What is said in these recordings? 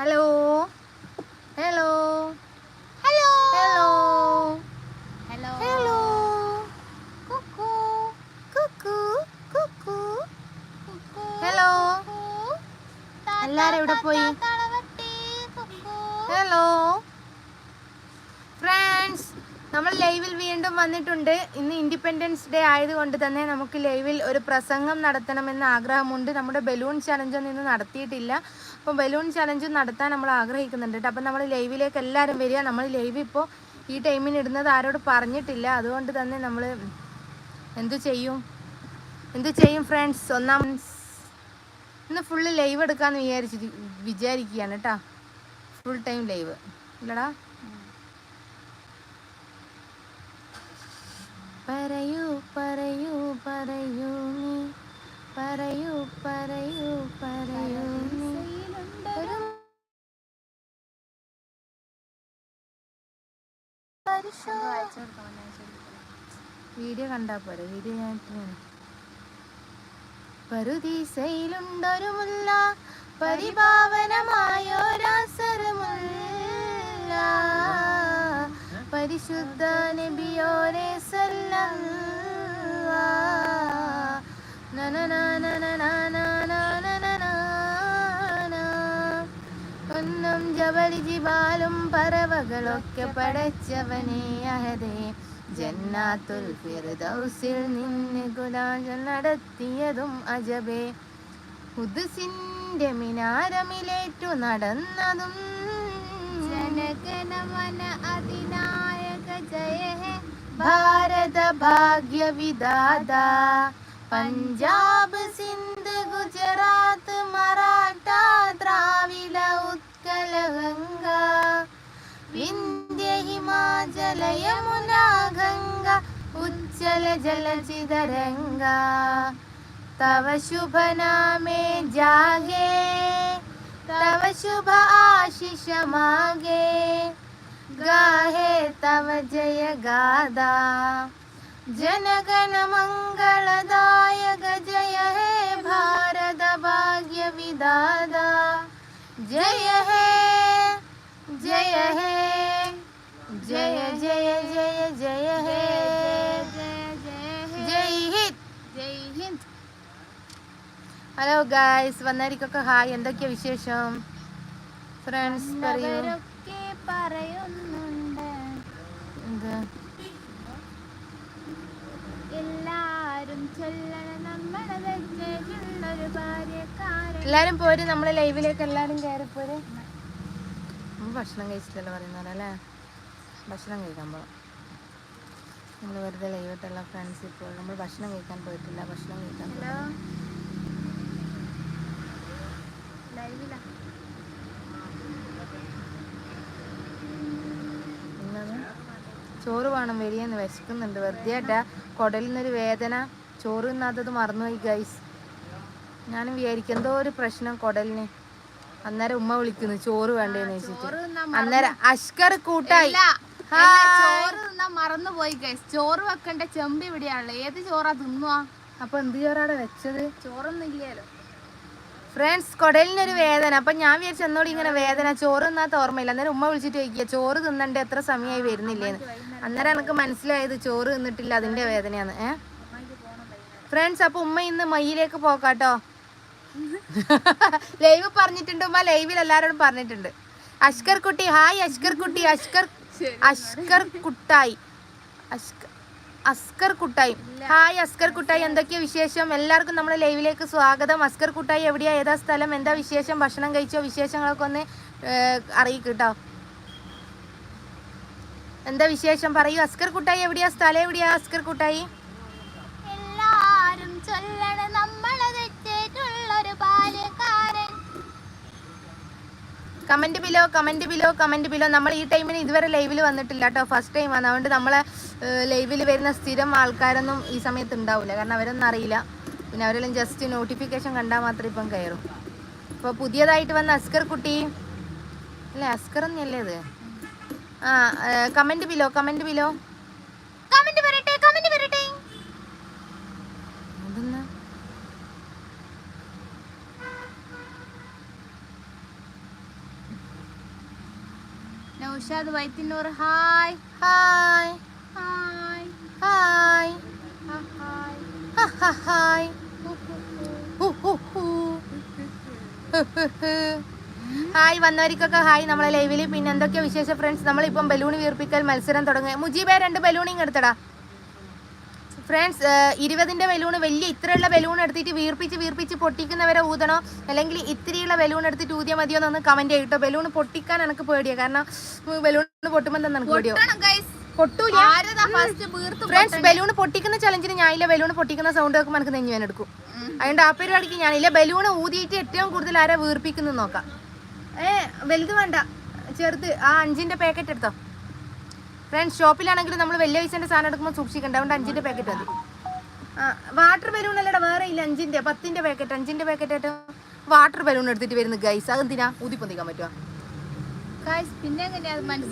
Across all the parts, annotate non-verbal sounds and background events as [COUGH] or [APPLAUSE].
Hello hello hello hello hello hello Kuku കുക്കു കുക്കു hello എല്ലാരും എവിടെ പോയി? ഹലോ ഫ്രണ്ട്സ് നമ്മൾ ലൈവിൽ വീണ്ടും വന്നിട്ടുണ്ട്. ഇന്ന് ഇൻഡിപെൻഡൻസ് ഡേ ആയതുകൊണ്ട് തന്നെ നമുക്ക് ലൈവിൽ ഒരു പ്രസംഗം നടത്തണമെന്ന് ആഗ്രഹമുണ്ട്. നമ്മുടെ ബലൂൺ ചലഞ്ചൊന്നും ഇന്ന് നടത്തിയിട്ടില്ല. അപ്പം ബലൂൺ ചലഞ്ചും നടത്താൻ നമ്മൾ ആഗ്രഹിക്കുന്നുണ്ട് കേട്ടോ അപ്പം നമ്മൾ ലൈവിലേക്ക് എല്ലാവരും വരിക. നമ്മൾ ലൈവ് ഇപ്പോൾ ഈ ടൈമിന് ഇടുന്നത് ആരോട് പറഞ്ഞിട്ടില്ല. അതുകൊണ്ട് തന്നെ നമ്മൾ എന്തു ചെയ്യും? എന്തു ചെയ്യും ഫ്രണ്ട്സ് ഒന്നാം ഇന്ന് ഫുള്ള് ലൈവ് എടുക്കാമെന്ന് വിചാരിച്ചിട്ട് വിചാരിക്കുകയാണ് കേട്ടോ ഫുൾ ടൈം ലൈവ് ഇല്ലടാ. പറയൂ പറയൂ. വീഡിയോ കണ്ടാ പോരെ വീഡിയോ ഞാൻ ഇട്ടിരുന്നു. പറുദീസയിലുണ്ടൊരു മുല്ല പരിഭാവനമായൊരസരമുല്ല പരിശുദ്ധ നബിയോരെ സല്ലല്ലാ നനനാനനനാനനാനനാനാ. ഒന്നും ജവലി ജിബാലും പറവകളൊക്കെ പടച്ചവനെ അഹദേ. ജന്നാത്തുൽ ഫിർദൗസിൽ നിന്ന് ഗുലാജ നടത്തിയതും അജബേ. ഹുദ്സിന്റെ മിനാരമിലേറ്റു നടന്നതും ജനഗണമന അതിനായക ജയ. ഭാരത ഭാഗ്യ വിദാത പഞ്ചാബ് സിന്ധ് ഗുജറാത്ത് മറാഠ ദ്രാവിഡ ഉത്കല कलगङ्गा विन्द्य हिमाजलयमुना गङ्गा उज्जल जलचिदरङ्गा तव शुभ नामे जागे, तव शुभ आशिष मागे। गाहे तव जय गादा, जनगण मङ्गलदायक जय हे भारत भाग्यविदादा ജയ ഹേ ജയ ഹേ ജയ ജയ ജയ ജയ ഹേ. ജയ് ഹിന്ദ്. ജയ് ഹിന്ദ്. ഹലോ ഗായ്സ് വന്നവർക്കൊക്കെ ഹായ് എന്തൊക്കെയാ വിശേഷം? ഫ്രണ്ട്സ് പറയൂ. പറയുന്നുണ്ട്. എന്താ? എല്ലാ എല്ലാരും എല്ലാരും പോര് നമ്മളെ ലൈവിലേക്ക് എല്ലാരും കയറി പോര്. ഭക്ഷണം കഴിച്ചിട്ടല്ലേ പറയുന്നത് അല്ലേ? ഭക്ഷണം കഴിക്കാൻ പോകാം നമ്മൾ വെറുതെ ലൈവിട്ടുള്ള ഫ്രണ്ട്സ് ഇപ്പോൾ. നമ്മൾ ഭക്ഷണം കഴിക്കാൻ പോയിട്ടില്ല. ഭക്ഷണം കഴിക്കാൻ ഹലോ ലൈവിലാ എന്താണ് ചോറ് വേണം വരികയെന്ന് വിശക്കുന്നുണ്ട്. വെറുതെ ആട്ടാ കുടലിൽ നിന്നൊരു വേദന. ചോറ് തിന്നാത്തത് മറന്നുപോയി ഗൈസ് ഞാനും വിചാരിക്കും എന്തോ ഒരു പ്രശ്നം കുടലിന്. അന്നേരം ഉമ്മ വിളിക്കുന്നു ചോറ് വേണ്ടേന്ന് വെച്ചിട്ട്. അന്നേരം അഷ്കർ കൂട്ടായി. ഇല്ല, ഹായ്. ഇല്ല, ചോറ് തിന്നാ മറന്നു പോയി ഗൈസ് ചോറ് വെക്കണ്ട ചെമ്പ് ഇവിടെയാണല്ലോ ഏത് ചോറാ തിന്നുവാ? അപ്പൊ എന്ത് ചോറാടെ വെച്ചത്? ചോറൊന്നും ഇല്ലല്ലോ ഫ്രണ്ട്സ് കുടലിനൊരു വേദന. അപ്പം ഞാൻ വിചാരിച്ചു എന്നോട് ഇങ്ങനെ വേദന ചോറ് തിന്നാത്ത ഓർമ്മയില്ല. അന്നേരം ഉമ്മ വിളിച്ചിട്ട് ചോദിക്കുക ചോറ് തിന്നണ്ട എത്ര സമയമായി വരുന്നില്ലേന്ന് അന്നേരം എനിക്ക് മനസ്സിലായത് ചോറ് തിന്നിട്ടില്ല അതിന്റെ വേദനയാണ്. ഏ? ഫ്രണ്ട്സ് അപ്പം ഉമ്മ ഇന്ന് മയ്യിലേക്ക് പോക്കാട്ടോ. [LAUGHS] ലൈവ് പറഞ്ഞിട്ടുണ്ട് ഉമ്മ ലൈവിൽ എല്ലാവരോടും പറഞ്ഞിട്ടുണ്ട്. അഷ്കർ കുട്ടി ഹായ് അഷ്കർ കുട്ടി അഷ്കർ അഷ്കർ കുട്ടായി അഷ്ക- അസ്കർ കുട്ടായി. ഹായ് അസ്കർ കുട്ടായി എന്തൊക്കെയാ വിശേഷം? എല്ലാവർക്കും നമ്മുടെ ലൈവിലേക്ക് സ്വാഗതം. അസ്കർ കുട്ടായി എവിടെയാ? ഏതാ സ്ഥലം? എന്താ വിശേഷം? ഭക്ഷണം കഴിച്ചോ? വിശേഷങ്ങളൊക്കെ ഒന്ന് അറിയിക്കട്ടോ. കേട്ടോ എന്താ വിശേഷം? പറയൂ. അസ്കർ കുട്ടായി എവിടെയാ? സ്ഥലം എവിടെയാ? അസ്കർ കുട്ടായി. എല്ലാരും comment below comment below comment below നമ്മൾ ഈ ടൈമിന് ഇതുവരെ ലൈവിൽ വന്നിട്ടില്ല കേട്ടോ ഫസ്റ്റ് ടൈം ആണ്. അതുകൊണ്ട് നമ്മളെ ലൈവിൽ വരുന്ന സ്ഥിരം ആൾക്കാരൊന്നും ഈ സമയത്ത് ഉണ്ടാവില്ല കാരണം അവരൊന്നും അറിയില്ല. പിന്നെ അവരെല്ലാം ജസ്റ്റ് നോട്ടിഫിക്കേഷൻ കണ്ടാൽ മാത്രം ഇപ്പം കയറും. അപ്പോൾ പുതിയതായിട്ട് വന്ന അസ്കർ കുട്ടി. അല്ലേ അസ്കർ എന്നല്ലേ ഇത്? ആ comment below comment below Naushad Vaithinnur hi hi hi hi. Hi. Hi. വന്നവർക്കൊക്കെ hi നമ്മളെ ലൈവിൽ. പിന്നെ എന്തൊക്കെയാ വിശേഷ ഫ്രണ്ട്സ് നമ്മളിപ്പം ബലൂൺ വീർപ്പിക്കൽ മത്സരം തുടങ്ങി. മുജീബെ രണ്ട് ബലൂണിങ് എടുത്തടാ. ഫ്രണ്ട്സ് ഇരുപതിന്റെ ബലൂൺ വലിയ ഇത്രയുള്ള ബലൂൺ എടുത്തിട്ട് വീർപ്പിച്ച് വീർപ്പിച്ച് പൊട്ടിക്കുന്നവരെ ഊതണോ? അല്ലെങ്കിൽ ഇത്തിരിയുള്ള ബലൂൺ എടുത്തിട്ട് ഊതിയാൽ മതിയോ എന്നൊന്ന് കമന്റ് ചെയ്യട്ടോ ബലൂൺ പൊട്ടിക്കാൻ എനിക്ക് പേടിയാ. കാരണം ബലൂൺ പൊട്ടുമ്പോൾ തന്നെ എനിക്ക് പേടിയോ? പൊട്ടൂല. ഫ്രണ്ട്സ് ബലൂൺ പൊട്ടിക്കുന്ന ചലഞ്ചിന് ഇല്ല ബലൂൺ പൊട്ടിക്കുന്ന സൗണ്ട് കേൾക്കുമ്പോൾ എനിക്ക് നെഞ്ഞു ഞാൻ എടുക്കും. അതുകൊണ്ട് ആ പരിപാടിക്ക് ഞാനില്ല. ബലൂൺ ഊതിയിട്ട് ഏറ്റവും കൂടുതൽ ആരെ വീർപ്പിക്കുന്നു നോക്കാം. ഏ വലുത് വേണ്ട. ചെറുത്. ആ അഞ്ചിന്റെ പാക്കറ്റ് എടുത്തോ? ഫ്രണ്ട്സ് ഷോപ്പിലാണെങ്കിൽ നമ്മൾ വലിയ പൈസേന്റെ സാധനം എടുക്കുമ്പോൾ സൂക്ഷിക്കണ്ട. അതുകൊണ്ട് അഞ്ചിന്റെ പാക്കറ്റ് മതി. വാട്ടർ ബലൂൺ അല്ലടാ വേറെ ഇല്ല അഞ്ചിന്റെ പത്തിന്റെ പാക്കറ്റ് അഞ്ചിന്റെ പാക്കറ്റ് ആയിട്ട് വാട്ടർ ബലൂൺ എടുത്തിട്ട് വരുന്നു ഗൈസ് അതെന്തിനാ ഊതിപ്പൊന്തിക്കാൻ പറ്റുമോ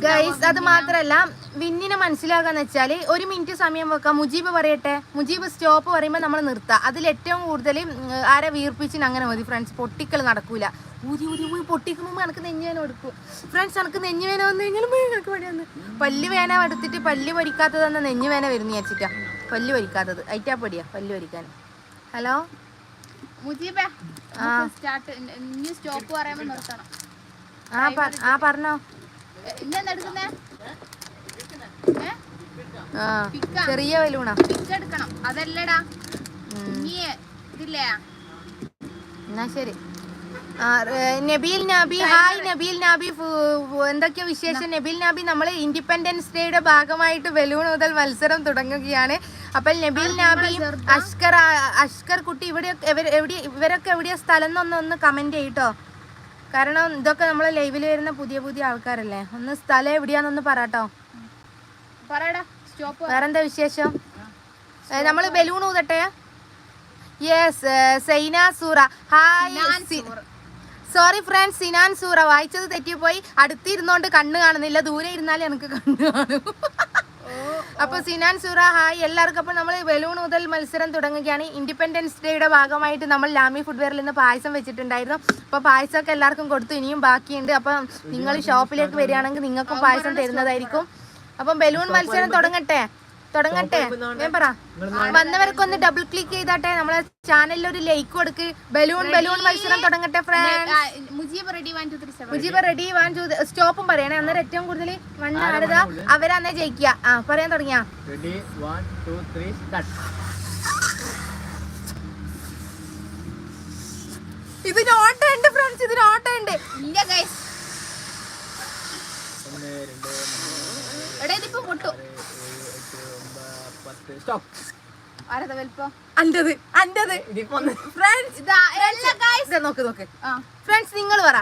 ഗൈസ് അത് മാത്രല്ല വിന്നിനെ മനസ്സിലാക്കാന്ന് വെച്ചാൽ ഒരു മിനിറ്റ് സമയം വെക്കാം. മുജീബ് പറയട്ടെ? മുജീബ് സ്റ്റോപ്പ് പറയുമ്പോൾ നമ്മൾ നിർത്താം. അതിൽ ഏറ്റവും കൂടുതൽ ആരെ വീർപ്പിച്ചിന് അങ്ങനെ മതി ഫ്രണ്ട്സ് പൊട്ടിക്കൽ നടക്കൂല. ഊതി ഊരി പോയി പൊട്ടിക്കുമ്പോൾ എനിക്ക് നെഞ്ഞുവേന എടുക്കും ഫ്രണ്ട്സ് എനിക്ക് നെഞ്ഞുവേന വന്നു കഴിഞ്ഞാൽ എനിക്ക് പണി വന്ന് പല്ല് വേന എടുത്തിട്ട് പല്ല് പൊരിക്കാത്തത് തന്നെ നെഞ്ഞുവേന വരുന്ന വിചാരിച്ചിട്ടാ. പല്ല് പൊരിക്കാത്തത്. ഐറ്റാ പൊടിയാ പല്ല് പൊരിക്കാൻ. ഹലോ? ആ. പറഞ്ഞോ. ചെറിയ വലൂണാ അതല്ലടാ. എന്നാ ശരി. നബീൽ നബി ഹായ് നബീൽ നബി എന്തൊക്കെ വിശേഷം? നബീൽ നബി നമ്മൾ ഇൻഡിപെൻഡൻസ് ഡേയുടെ ഭാഗമായിട്ട് ബലൂൺ മുതൽ മത്സരം തുടങ്ങുകയാണ്. അപ്പോൾ നബീൽ നാബി അഷ്കർ അഷ്കർ കുട്ടി ഇവിടെ എവിടെ ഇവരൊക്കെ എവിടെയാ സ്ഥലം എന്നൊന്ന് ഒന്ന് കമന്റ് ചെയ്യട്ടോ. കാരണം ഇതൊക്കെ നമ്മൾ ലൈവിൽ വരുന്ന പുതിയ പുതിയ ആൾക്കാരല്ലേ. ഒന്ന് സ്ഥലം എവിടെയാന്നൊന്ന് പറട്ടോ വേറെന്താ വിശേഷം? നമ്മൾ ബലൂൺ ഊതട്ടെ? യെസ് സൈന സൂറ. ഹായ് സോറി ഫ്രണ്ട്സ് സിനാൻ സൂറ വായിച്ചത് തെറ്റിപ്പോയി. അടുത്തിരുന്നോണ്ട് കണ്ണ് കാണുന്നില്ല. ദൂരെ ഇരുന്നാലേ എനിക്ക് കണ്ണ് കാണും. അപ്പൊ സിനാൻ സൂറ ഹായ്. എല്ലാവർക്കും അപ്പോൾ നമ്മൾ ബലൂൺ മുതൽ മത്സരം തുടങ്ങുകയാണ്. ഇൻഡിപെൻഡൻസ് ഡേയുടെ ഭാഗമായിട്ട് നമ്മൾ ലാമി ഫുഡ്വെയറിൽ നിന്ന് പായസം വെച്ചിട്ടുണ്ടായിരുന്നു. അപ്പോൾ പായസമൊക്കെ എല്ലാവർക്കും കൊടുത്തു. ഇനിയും ബാക്കിയുണ്ട്. അപ്പം നിങ്ങൾ ഷോപ്പിലേക്ക് വരികയാണെങ്കിൽ നിങ്ങൾക്കും പായസം തരുന്നതായിരിക്കും. അപ്പം ബലൂൺ മത്സരം തുടങ്ങട്ടെ. തുടങ്ങട്ടെ. ഞാൻ പറ. വന്നവർക്ക് ഒന്ന് ഡബിൾ ക്ലിക്ക് ചെയ്താട്ടെ. നമ്മളെ ചാനലിൽ ഒരു ലൈക്ക് കൊടുക്ക്. ബലൂൺ ബലൂൺ മത്സരം തുടങ്ങട്ടെ friends Mujeeb ready one two three Mujeeb ready one two സ്റ്റോപ്പും പറയണേ. അന്നേരം ഏറ്റവും കൂടുതൽ വണ്ണ് ആരുതാ അവരന്നേ ജയിക്കുക ആ പറയാൻ തുടങ്ങിയാ. Ready two, three, start. ഇതിന് ഓട്ടം ഉണ്ട് ഫ്രണ്ട്സ് ഇതിന് ഇല്ല ഗൈസ് എടാ ഇതിപ്പോ പൊട്ടു ഏഴ്, എട്ട്, ഒമ്പത്, പത്ത്. Stop. ആരതാ വലിപ്പം അന്റത് അന്റത് ഇതിപ്പോ ഒന്ന് ഫ്രണ്ട്സ് ആ. ഫ്രണ്ട്സ് നിങ്ങൾ പറ.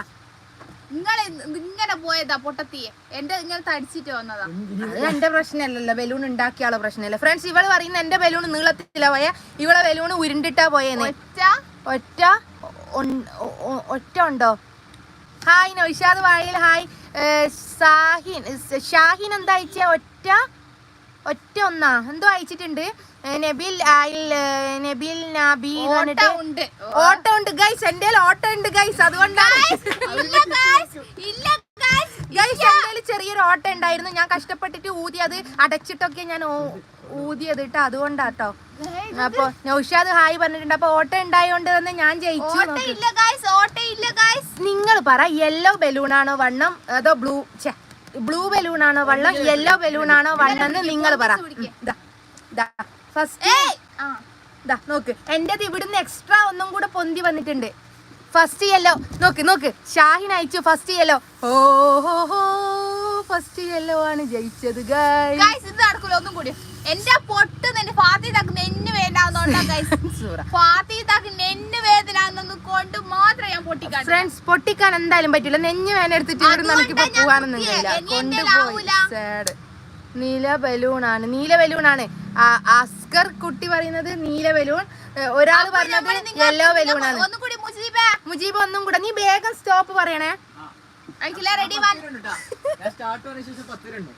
നിങ്ങൾ ഇങ്ങനെ പോയതാ പൊട്ടത്തിയെ. എന്റെ ഇങ്ങനെ തടിച്ചിട്ട് വന്നതാ. അത് എന്റെ പ്രശ്നമല്ലല്ലോ. ബലൂൺ ഉണ്ടാക്കിയ ആളെ പ്രശ്നമല്ല. ഫ്രണ്ട്സ് ഇവൾ പറയുന്ന എന്റെ ബലൂൺ നീളത്തിലാ പോയ. ഇവളെ ബലൂൺ ഉരുണ്ടിട്ടാ പോയെന്ന് ഒറ്റ? ഒറ്റ? ഒറ്റ ഉണ്ടോ? ഹായ് നൗഷാദ് വാഴയിൽ ഹായ് സാഹിൻ ഷാഹിൻ എന്താ അയച്ച? ഒറ്റ? ഒറ്റ ഒന്നാ. എന്തോ അയച്ചിട്ടുണ്ട്. നബിൽ നബീൽ ആയിൽ ഏ, നബീൽ നബി ഉണ്ട്. ഓട്ടോ ഉണ്ട്. ഗൈസ് എന്റെ ഓട്ടോ ഉണ്ട് ഗൈസ് അതുകൊണ്ടാണ് ഗൈസ് എന്റെ ചെറിയൊരു ഓട്ടോ ഉണ്ടായിരുന്നു. ഞാൻ കഷ്ടപ്പെട്ടിട്ട് ഊതി അത് അടച്ചിട്ടൊക്കെ ഞാൻ ഊതിയത് കേട്ടോ. അതുകൊണ്ടാട്ടോ. അപ്പൊ നൗഷാദ് ഹായ് പറഞ്ഞിട്ടുണ്ട്. അപ്പൊ ഓട്ടോ ഉണ്ടായോണ്ട് തന്നെ ഞാൻ ജയിച്ചു നിങ്ങൾ പറ യെല്ലോ ബലൂണാണോ ആണോ വണ്ണം അതോ ബ്ലൂ ബ്ലൂ ബലൂൺ ആണോ വള്ളം? യെല്ലോ ബലൂൺ ആണോ വണ്ണം എന്ന് നിങ്ങൾ പറ. ഫസ്റ്റ് നോക്ക്. എന്റേത് ഇവിടുന്ന് എക്സ്ട്രാ ഒന്നും കൂടെ പൊന്തി വന്നിട്ടുണ്ട്. ഫസ്റ്റ് യെല്ലോ നോക്ക് നോക്ക്. ഷാഹിൻ അയച്ചു ഫസ്റ്റ് യെല്ലോ ഓ ഹോ ഹോ ഫസ്റ്റ് യെല്ലോ ആണ് ജയിച്ചത് ഗൈസ് ഇത് നടക്കൂല ഒന്നും കൂടി. എന്റെ പൊട്ട് നിന്റെ ഫാത്തിതാക്ക് എന്നെ ഗൈസ് ഫാത്തിതാക്ക് നെന്ന് വേദന കൊണ്ട് മാത്രം ഞാൻ പൊട്ടിക്കാണ് ഫ്രണ്ട്സ് പൊട്ടിക്കാൻ എന്തായാലും പറ്റില്ല നെഞ്ഞു വേന എടുത്തിട്ട് ഇവിടെ നമുക്കിപ്പോ പോവാനൊന്നുമില്ല. കൊണ്ടുപോയി. സാഡ് നീല ബലൂണാണ്. നീല ബലൂണാണ്. അസ്കർ കുട്ടി പറയുന്നത് നീല ബലൂൺ. ഒരാൾ പറഞ്ഞത് യെല്ലോ ബലൂണാണ്. ഒന്നും കൂടി മുജീബേ. മുജീബ് ഒന്നും കൂടെ. നീ വേഗം സ്റ്റോപ്പ് പറയണേ. റെഡി വൺ ഉണ്ട് ട്ടാ. ഞാൻ start പറഞ്ഞ ശേഷം പത്ത് പേരുണ്ട്.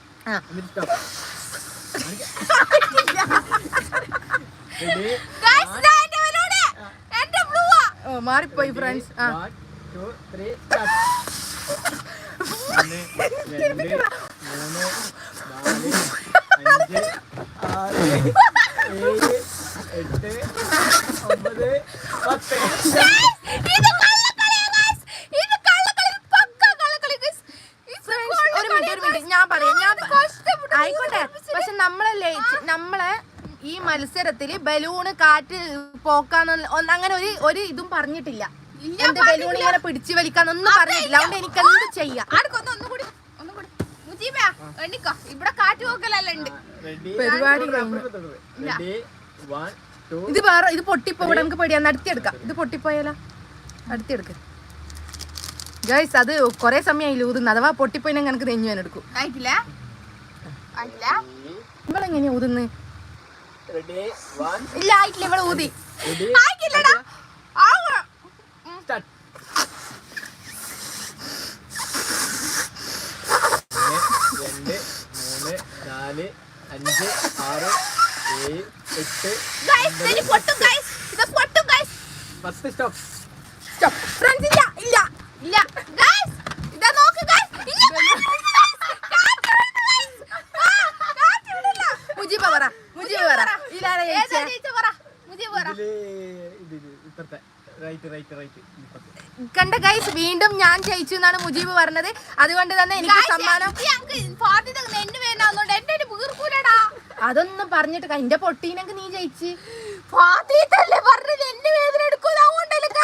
[LAUGHS] മാറിപ്പോയി ഫ്രണ്ട്സ് ആ. Two two, [LAUGHS] three, start. ഒന്ന് രണ്ട് മൂന്ന് നാല് അഞ്ച് ആറ് ഏഴ് എട്ട് ഒമ്പത് പത്ത് ഇത് കള്ളക്കളിയാ, guys. ഇത് കള്ളക്കളി, പക്കാ കള്ളക്കളി, guys. ഇത് ഒരു മിനിറ്റ് ഒരു മിനിറ്റ് ഞാൻ പറയാം ഞാൻ പ- കഷ്ടപ്പെട്ട് ആയിക്കോട്ടെ പക്ഷെ നമ്മളെ ലയിച്ച് നമ്മളെ ഈ മത്സരത്തിൽ ബലൂണ് കാറ്റ് പോക്കാന്ന് അങ്ങനെ ഒരു ഒരു ഇതും പറഞ്ഞിട്ടില്ല. എന്റെ ബലൂൺ ഇങ്ങനെ പിടിച്ചു വലിക്കാന്നൊന്നും പറഞ്ഞിട്ടില്ല. അതുകൊണ്ട് എനിക്ക് എന്ത് ചെയ്യാം? ഇവിടെ കാറ്റ് പോക്കലല്ല ഉണ്ട്. പരിപാടി ഇത് വേറെ ഇത് പൊട്ടിപ്പോ ഇവിടെ നമുക്ക് പേടിയാ. നടത്തിയെടുക്കാം. ഇത് പൊട്ടിപ്പോയാലോ? നടത്തിയെടുക്ക. ഗൈസ് അത് കൊറേ സമയമായി ഊതുന്നു അഥവാ പൊട്ടിപ്പോയിനെ എനിക്ക് നെഞ്ഞു എടുക്കും. ആയിട്ടില്ല? ആയിട്ടില്ല? ഇവളെങ്ങനെയാ ഊതുന്ന്? റെഡി വൺ ഇല്ല ആയിട്ടില്ല. ഇവളെ ഊതി. രണ്ട് മൂന്ന് നാല് അഞ്ച് ആറ് ഏഴ് എട്ട്. പത്ത്. സ്റ്റോപ്പ്. സ്റ്റോപ്പ് ഇല്ല ഇല്ല ഇല്ല Guys, ഇതാ നോക്ക് guys. ഇല്ല, guys. കാറ്റ് വിടുന്നു, guys. ആ, കാറ്റ് വിടില്ല. മുജീബ പറ മുജീബ പറ ഇല്ലാതെ ഏതാ ജയിച്ചേ പറ. മുജീബ് പറ. ഇതിൽ ഇതിൽ ഇപ്പുറത്തെ റൈറ്റ് റൈറ്റ് റൈറ്റ് ഇപ്പുറത്തെ കണ്ട ഗൈസ് വീണ്ടും ഞാൻ ജയിച്ചു എന്നാണ് മുജീബ് പറഞ്ഞത്. അതുകൊണ്ട് തന്നെ എനിക്ക് സമ്മാനം അതൊന്നും പറഞ്ഞിട്ട് എന്റെ പൊട്ടീനൊക്കെ നീ ജയിച്ച്.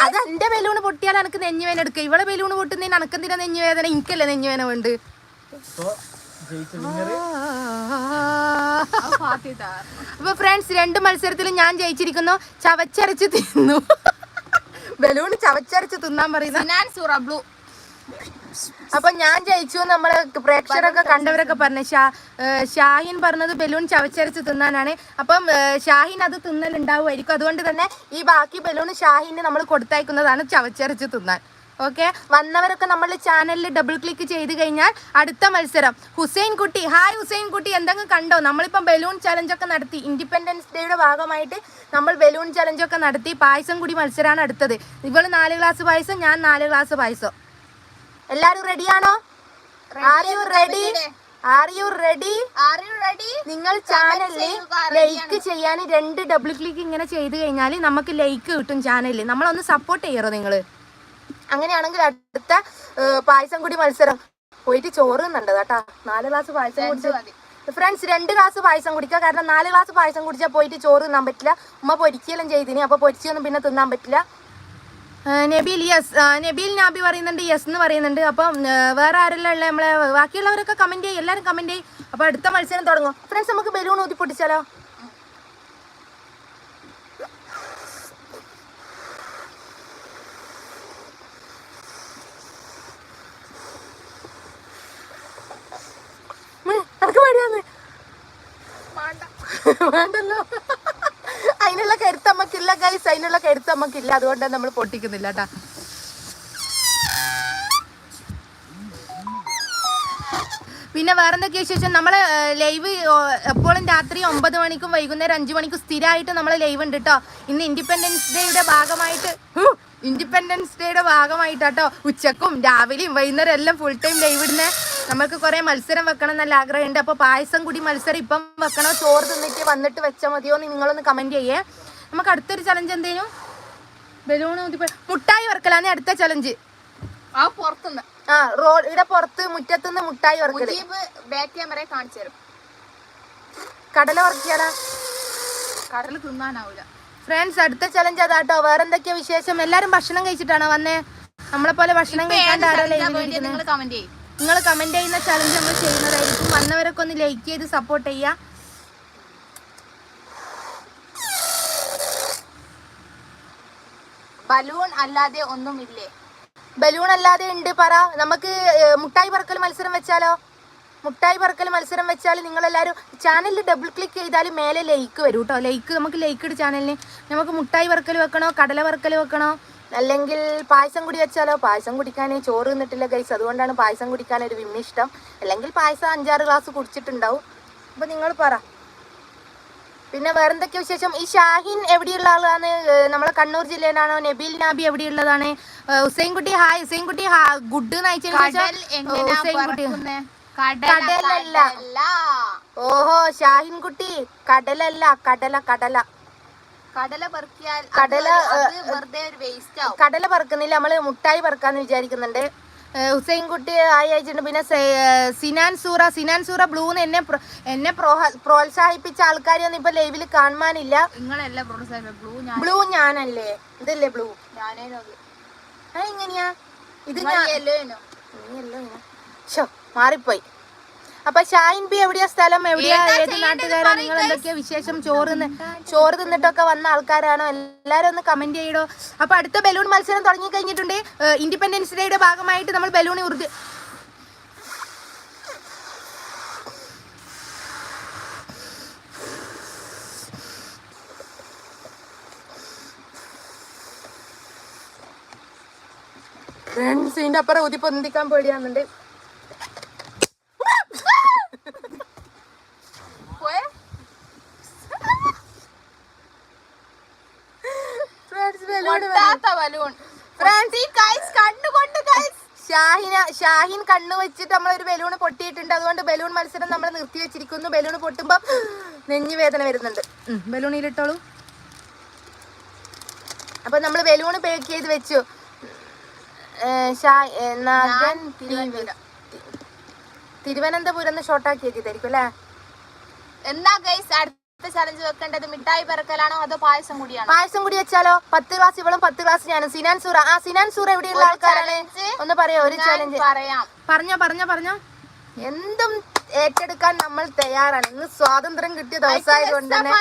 അത് എന്റെ ബലൂണ് പൊട്ടിയാൽ എനിക്ക് നെഞ്ഞുവേന എടുക്കുക ഇവളെ ബലൂണ് പൊട്ടുന്നതിന് അനക്കെന്തിനാ നെഞ്ഞുവേദന എനിക്കല്ലേ നെഞ്ഞുവേന വേണ്ട. അപ്പൊ ഫ്രണ്ട്സ് രണ്ട് മത്സരത്തിലും ഞാൻ ജയിച്ചിരിക്കുന്നു. ചവച്ചരച്ച് തിന്നു. ബലൂൺ ചവച്ചരച്ച് തിന്നാൻ പറയുന്നു അപ്പൊ ഞാൻ ജയിച്ചു നമ്മൾ നമ്മളെ പ്രേക്ഷകരൊക്കെ കണ്ടവരൊക്കെ പറഞ്ഞു. ഷാ ഷാഹിൻ പറഞ്ഞത് ബലൂൺ ചവച്ചരച്ച് തിന്നാനാണ്. അപ്പം ഷാഹിൻ അത് തിന്നലുണ്ടാവുമായിരിക്കും. അതുകൊണ്ട് തന്നെ ഈ ബാക്കി ബലൂൺ ഷാഹിന് നമ്മൾ കൊടുത്തയക്കുന്നതാണ് ചവച്ചരച്ച് തിന്നാൻ. ഓക്കെ? വന്നവരൊക്കെ നമ്മൾ ചാനലിൽ ഡബിൾ ക്ലിക്ക് ചെയ്ത് കഴിഞ്ഞാൽ അടുത്ത മത്സരം. ഹുസൈൻ കുട്ടി ഹായ് ഹുസൈൻ കുട്ടി എന്തെങ്കിലും കണ്ടോ? നമ്മളിപ്പം ബലൂൺ ചലഞ്ചൊക്കെ നടത്തി. ഇൻഡിപെൻഡൻസ് ഡേയുടെ ഭാഗമായിട്ട് നമ്മൾ ബലൂൺ ചലഞ്ചൊക്കെ നടത്തി. പായസം കൂടി മത്സരമാണ് അടുത്തത്. ഇവൾ നാല് ഗ്ലാസ് പായസം ഞാൻ നാല് ഗ്ലാസ് പായസം. എല്ലാവരും റെഡിയാണോ are you ready are you ready are you ready നിങ്ങൾ ചാനലിൽ ലൈക്ക് ചെയ്യാൻ രണ്ട് ഡബിൾ ക്ലിക്ക് ഇങ്ങനെ ചെയ്ത് കഴിഞ്ഞാൽ നമുക്ക് ലൈക്ക് കിട്ടും ചാനലിൽ നമ്മളൊന്ന് സപ്പോർട്ട് ചെയ്യറോ നിങ്ങൾ അങ്ങനെയാണെങ്കിൽ അടുത്ത പായസം കൂടി മത്സരം. പോയിട്ട് ചോറ് തിന്നണ്ട കേട്ടാ. നാല് ഗ്ലാസ് പായസം കുടിച്ച് മതി. ഫ്രണ്ട്സ് രണ്ട് ഗ്ലാസ് പായസം കുടിക്കുക. കാരണം നാല് ഗ്ലാസ് പായസം കുടിച്ചാൽ പോയിട്ട് ചോറ് തിന്നാൻ പറ്റില്ല. ഉമ്മ പൊരിക്കുകയെല്ലാം ചെയ്തിനി. അപ്പൊ പൊരിച്ചൊന്നും പിന്നെ തിന്നാൻ പറ്റില്ല. നബീൽ യെസ് നബീൽ നാബി പറയുന്നുണ്ട് യെസ് എന്ന് പറയുന്നുണ്ട്. അപ്പം വേറെ ആരെല്ലാം ഉള്ള നമ്മളെ ബാക്കിയുള്ളവരൊക്കെ കമന്റ് ചെയ്യും. എല്ലാവരും കമന്റ് ചെയ്യും. അപ്പൊ അടുത്ത മത്സരം തുടങ്ങും. ഫ്രണ്ട്സ് നമുക്ക് ബലൂൺ ഊതി പൊട്ടിച്ചാലോ ഉം, മടിയാന്ന് വേണ്ടല്ലോ. അതിനുള്ള കരുത്ത് നമുക്കില്ല ഗൈസ് അതിനുള്ള കരുത്ത് അതുകൊണ്ടാണ് നമ്മൾ പൊട്ടിക്കുന്നില്ല കേട്ടാ പിന്നെ വേറെന്തൊക്കെയാ വിശേഷം? നമ്മൾ ലൈവ് എപ്പോഴും രാത്രി ഒമ്പത് മണിക്കും വൈകുന്നേരം അഞ്ചു മണിക്കും സ്ഥിരമായിട്ട് നമ്മളെ ലൈവ് ഉണ്ട് കേട്ടോ ഇന്ന് ഇൻഡിപെൻഡൻസ് ഡേയുടെ ഭാഗമായിട്ട് ഇൻഡിപെൻഡൻസ് ഡേയുടെ ഭാഗമായിട്ടാട്ടോ ഉച്ചക്കും രാവിലെയും വൈകുന്നേരം എല്ലാം ഫുൾ ടൈം ലൈവ് ഇടുന്നേ. നമുക്ക് കുറെ മത്സരം വെക്കണം എന്നല്ല ആഗ്രഹമുണ്ട്. അപ്പൊ പായസം കൂടി മത്സരം ഇപ്പം വെക്കണോ? ചോറ് തിന്നിട്ട് വന്നിട്ട് വെച്ചാൽ മതിയോ എന്ന് നിങ്ങളൊന്ന് കമന്റ് ചെയ്യേ. നമുക്ക് അടുത്തൊരു ചലഞ്ച് എന്തേലും ബലൂൺ മുട്ടായി വറക്കലാണ് അടുത്ത ചലഞ്ച് ആ പുറത്തുനിന്ന് ആ റോഡ് ഇവിടെ പുറത്ത് മുറ്റത്തുനിന്ന് മുട്ടായി വറക്കൽ. മുജീബ് ബാക്ക് ക്യാമറ കാണിച്ചു തരും. കടല വറക്കിയാലാ കടൽ തിന്നാനാവൂല. ഫ്രണ്ട്സ് അടുത്ത ചലഞ്ച് അതാട്ടോ വേറെ എന്തൊക്കെയാ വിശേഷം? എല്ലാരും ഭക്ഷണം കഴിച്ചിട്ടാണോ വന്നേ? നമ്മളെ പോലെ ഭക്ഷണം കഴിക്കാൻ നിങ്ങൾ കമന്റ് ചെയ്യുന്ന ചലഞ്ച് നമ്മൾ ചെയ്യുന്നതായിരിക്കും. വന്നവരൊക്കെ ഒന്ന് ലൈക്ക് ചെയ്ത് സപ്പോർട്ട് ചെയ്യുക ബലൂൺ അല്ലാതെ ഒന്നുമില്ലേ? ബലൂൺ അല്ലാതെ ഉണ്ട് പറ. നമുക്ക് മുട്ടായി പറക്കൽ മത്സരം വെച്ചാലോ? മുട്ടായി പറക്കൽ മത്സരം വെച്ചാൽ നിങ്ങളെല്ലാവരും ചാനലിൽ ഡബിൾ ക്ലിക്ക് ചെയ്താൽ മേലെ ലൈക്ക് വരും കേട്ടോ ലൈക്ക് നമുക്ക് ലൈക്ക് ഇട് ചാനലിന് നമുക്ക് മുട്ടായി പറക്കൽ വെക്കണോ? കടല പറക്കൽ വെക്കണോ? അല്ലെങ്കിൽ പായസം കുടി വെച്ചാലോ? പായസം കുടിക്കാൻ ചോറ് തിന്നിട്ടില്ല ഗൈസ് അതുകൊണ്ടാണ് പായസം കുടിക്കാൻ ഒരു വിമ്മിഷ്ടം അല്ലെങ്കിൽ പായസം അഞ്ചാറ് ഗ്ലാസ് കുടിച്ചിട്ടുണ്ടാവും. അപ്പോൾ നിങ്ങൾ പറ. പിന്നെ വേറെന്തൊക്കെ വിശേഷം? ഈ ഷാഹിൻ എവിടെയുള്ള ആളാണ്? നമ്മളെ കണ്ണൂർ ജില്ലയിലാണോ? നബീൽ നാബി എവിടെയുള്ളതാണ്? ഹുസൈൻ കുട്ടി ഹായ്. ഹുസൈൻ കുട്ടി ഗുഡ് കടലല്ല. ഓഹോ ഷാഹിൻ കുട്ടി. കടലല്ല. കടല കടല. കടല പെറുക്കിയാൽ കടല, വെറുതെ ഒരു വേസ്റ്റ് ആവും. കടല പറക്കുന്നില്ല. നമ്മൾ മുട്ടായി പറക്കാന്ന് വിചാരിക്കുന്നുണ്ട്. ഹുസൈൻ കുട്ടി ആയി അയച്ചിട്ടുണ്ട്. പിന്നെ സിനാൻ സൂറ സിനാൻ സൂറ ബ്ലൂന്ന് എന്നെ എന്നെ പ്രോത്സാഹിപ്പിച്ച പ്രോത്സാഹിപ്പിച്ച ആൾക്കാരെയൊന്നും ഇപ്പൊ ലൈവിൽ നിങ്ങളല്ല പ്രൊഡ്യൂസർ ബ്ലൂ ബ്ലൂ ഞാനല്ലേ? ഇതല്ലേ ബ്ലൂ? ആ എങ്ങനെയാ ഇത് ഞാൻ മാറിപ്പോയി. അപ്പൊ ഷാഹിൻ ബി എവിടെയാ സ്ഥലം? എവിടെയാ? ഏതാ നാട്ടുകാരാ? നിങ്ങൾ എന്തൊക്കെയാ വിശേഷം? ചോറ് ചോറ് തിന്നിട്ടൊക്കെ വന്ന ആൾക്കാരാണോ? എല്ലാരും ഒന്ന് കമന്റ് ചെയ്യടോ. അപ്പൊ അടുത്ത ബലൂൺ മത്സരം തുടങ്ങി കഴിഞ്ഞിട്ടുണ്ട്. ഇൻഡിപെൻഡൻസ് ഡേയുടെ ഭാഗമായിട്ട് നമ്മൾ ബലൂൺ ഉറുദ് ഫ്രണ്ട്സിന്റെ അപ്പുറം ഊതി പൊന്തിക്കാൻ പേടിയാന്നുണ്ട് പോയെ? ഫ്രണ്ട്സ് ബലൂൺ പൊട്ടാത്ത ബലൂൺ ഫ്രണ്ട്സ് ഈ ഗൈസ് കണ്ടുകൊണ്ട് ഗൈസ് ഷാഹിന ഷാഹിൻ കണ്ണു വെച്ചിട്ട് നമ്മൾ ഒരു ബലൂൺ പൊട്ടിയിട്ടുണ്ട്. അതുകൊണ്ട് ബലൂൺ മത്സരം നമ്മൾ നിർത്തി വെച്ചിരിക്കുന്നു. ബലൂൺ പൊട്ടുമ്പോൾ നെഞ്ഞു വേദന വരുന്നുണ്ട്. ബലൂണിലിട്ടോളൂ അപ്പൊ നമ്മൾ ബലൂൺ പേക്ക് ചെയ്ത് വെച്ചു. ഏ, തിരുവനന്തപുരം. ഷോർട്ടാക്കി വെച്ചിട്ടായിരിക്കും അല്ലേ? എന്നാ ഗൈസ് ചലഞ്ച് വെക്കേണ്ടത് മിഠായി പറക്കലാണോ അതോ പായസം കൂടിയാണോ? പായസം കൂടി വെച്ചാലോ? പത്ത് ക്ലാസ് ഇവളും പത്ത് ക്ലാസ് ഞാനും. സിനാൻ സൂറ. ആ സിനാൻ സൂറ എവിടെയുള്ള ആൾക്കാരാണ്? ഒന്ന് പറയാ ഒരു ചലഞ്ച് പറയാം. പറഞ്ഞോ പറഞ്ഞോ പറഞ്ഞോ. എന്തും ഏറ്റെടുക്കാൻ നമ്മൾ തയ്യാറാണ്. ഇന്ന് സ്വാതന്ത്ര്യം കിട്ടിയ ദിവസമായതുകൊണ്ട് തന്നെ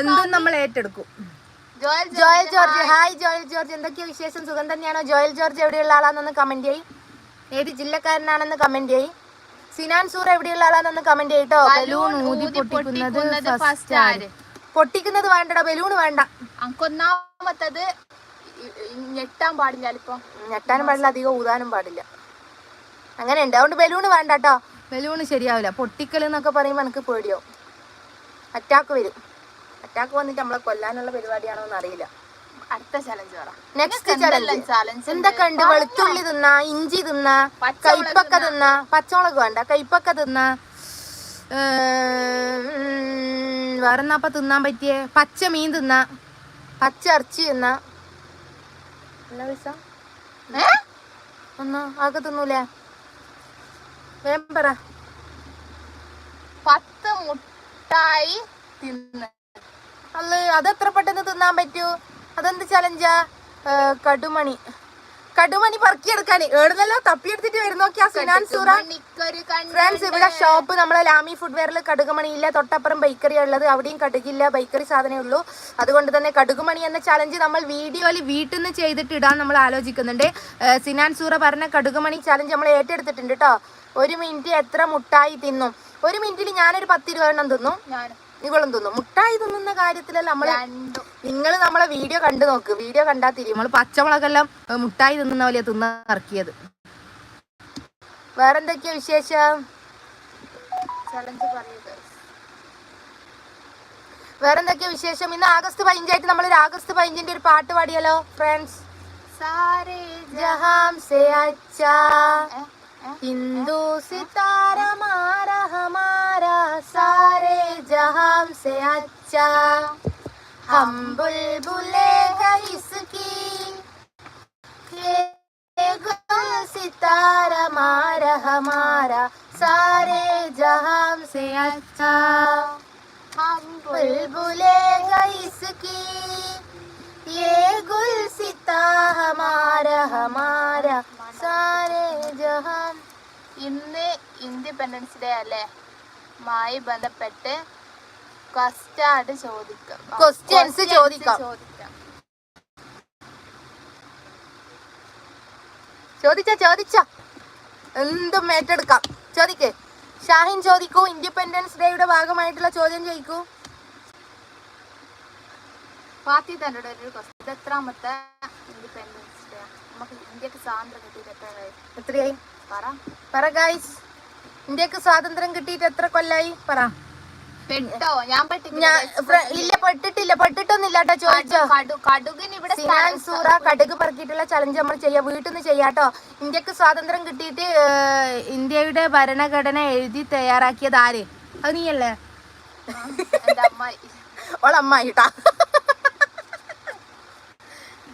എന്തും നമ്മൾ ഏറ്റെടുക്കും. Joel Joel George hi. Joel George. എന്തൊക്കെയാ വിശേഷം? സുഖം തന്നെയാണോ? ജോയൽ ജോർജ് എവിടെയുള്ള ആളാണെന്ന് കമന്റ് ചെയ്യും. ഏത് ജില്ലക്കാരനാണെന്ന് കമന്റ് ചെയ്യ്. സിനാൻ സൂർ എവിടെയുള്ള ആളാണെന്ന് കമന്റ് ചെയ്യട്ടോ. ബലൂൺ ഊതി പൊട്ടിക്കുന്നത് ഫസ്റ്റ് ആര്? പൊട്ടിക്കുന്നത് വേണ്ടടാ ബലൂൺ വേണ്ട. ഒന്നാമത്തത് ഞെട്ടാൻ പാടില്ല ഇപ്പൊ ഞെട്ടാനും പാടില്ല അധികം ഊതാനും പാടില്ല. അങ്ങനെ ഉണ്ട് അതുകൊണ്ട് ബലൂൺ വേണ്ട കേട്ടോ ബലൂൺ ശരിയാവില്ല. പൊട്ടിക്കൽ എന്നൊക്കെ പറയുമ്പോൾ എനിക്ക് പേടിയോ അറ്റാക്ക് വരും. അറ്റാക്ക് വന്നിട്ട് നമ്മളെ കൊല്ലാനുള്ള പരിപാടിയാണോ എന്ന് അറിയില്ല അടുത്ത ചലഞ്ച് പറ. നെക്സ്റ്റ് ചലഞ്ച് എന്തൊക്കെ ഉണ്ട്. വെളുത്തുള്ളി തിന്ന ഇഞ്ചി തിന്ന കൈപ്പക്ക തിന്ന. പച്ചമുളക് വേണ്ട കൈപ്പക്ക തിന്ന. വേറെന്നാപ്പ തിന്നാൻ പറ്റിയേ? പച്ച മീൻ തിന്ന. പച്ച ഇറച്ചി തിന്ന. എന്നാ ഏ? ഒന്ന് ആകെ തിന്നൂലേ? വേഗം പറ. പത്ത് മുട്ടായി തിന്ന്. അല്ല അത് എത്ര പെട്ടെന്ന് തിന്നാൻ പറ്റൂ? അതെന്ത് ചലഞ്ചാ കടുമണി. കടുമണി പറക്കിയെടുക്കാൻ. ഏടുന്നല്ലോ? തപ്പിയെടുത്തിട്ട് വരുന്നോക്കിയാ സുനാൻ സൂറ ഫ്രണ്ട്സ് ഇവിടെ ഷോപ്പ് നമ്മളെ ലാമി ഫുഡ്വെയറിൽ കടുകുമണി ഇല്ല തൊട്ടപ്പുറം ബേക്കറി ഉള്ളത്. അവിടെയും കടുകില്ല. ബേക്കറി സാധനമേ ഉള്ളൂ. അതുകൊണ്ട് തന്നെ കടുകുമണി എന്ന ചലഞ്ച് നമ്മൾ വീഡിയോയിൽ വീട്ടിൽ നിന്ന് ചെയ്തിട്ട് ഇടാൻ നമ്മൾ ആലോചിക്കുന്നുണ്ട്. സിനാൻ സൂറ പറഞ്ഞ കടുകുമണി ചലഞ്ച് നമ്മൾ ഏറ്റെടുത്തിട്ടുണ്ട് കേട്ടോ ഒരു മിനിറ്റ് എത്ര മുട്ടായി തിന്നും? ഒരു മിനിറ്റിൽ ഞാനൊരു പത്തിരുപതെണ്ണം തിന്നും. ഇവളും തിന്നും. മുട്ടായി തിന്നുന്ന കാര്യത്തിലല്ല നമ്മൾ രണ്ടും. നിങ്ങൾ നമ്മളെ വീഡിയോ കണ്ടു നോക്ക്. വീഡിയോ കണ്ടാ തിരി നമ്മൾ പച്ചമുളകെല്ലാം മുട്ടായി തിന്നുന്ന പോലെ തിന്ന ഇറക്കിയത്. വേറെന്തൊക്കെയാ വിശേഷം? വേറെന്തൊക്കെയാ വിശേഷം? ഇന്ന് ആഗസ്റ്റ് പതിനഞ്ചായിട്ട് നമ്മൾ ആഗസ്റ്റ് പതിനഞ്ചിന്റെ ഒരു പാട്ട് പാടിയല്ലോ ഫ്രണ്ട്സ് സാരേ ജഹാം സേ അച്ഛാ. ഹിന്ദു സിതാര സാരേ ജഹാം സേ അച്ഛാ. हम बुलबुले हैं इसकी ये गुल सितारा मारा हमारा सारे जहां से अच्छा हम बुलबुले हैं इसकी ये गुल सिता हमारा हमारा सारे जहां ഇന്ന് ഇൻഡിപെൻഡൻസ് ഡേ അല്ലേ മായി ബന്ധപ്പെട്ട് കസ്റ്റാർഡ് ചോദിക്കാം. ചോദിച്ച ചോദിച്ച. എന്തും ഏറ്റെടുക്കാം. ചോദിക്കേ. ഷാഹിൻ ചോദിക്കൂ ഇൻഡിപെൻഡൻസ് ഡേയുടെ ഭാഗമായിട്ടുള്ള ചോദ്യം ചോദിക്കൂ. പാർട്ടി തന്നെ ഒരു ക്വസ്റ്റ്യൻ ഇത് എത്രാമത്തെ ഇൻഡിപെൻഡൻസ് ഡേ നമുക്ക് ഇന്ത്യയ്ക്ക് സ്വാതന്ത്ര്യം കിട്ടിയിട്ട് എത്രയായി? പറ. പറ ഇന്ത്യയ്ക്ക് സ്വാതന്ത്ര്യം കിട്ടിയിട്ട് എത്ര കൊല്ലായി? ഞാൻ guys. ഫ്ര- ഇല്ല പെട്ടിട്ടില്ല. പെട്ടിട്ടൊന്നുമില്ല കേട്ടോ ചോദിച്ചോ? കടു- കടുകിന് ഇവിടെ സിനാൻ സൂറ കടുക് പറക്കിയിട്ടുള്ള ചലഞ്ച് നമ്മൾ ചെയ്യാം. വീട്ടിൽ നിന്ന് ചെയ്യാട്ടോ. ഇന്ത്യയ്ക്ക് സ്വാതന്ത്ര്യം കിട്ടിയിട്ട് ഇന്ത്യയുടെ ഭരണഘടന എഴുതി തയ്യാറാക്കിയത് ആര്? അത് നീയല്ലേ? ഓളമ്മായിട്ടാ.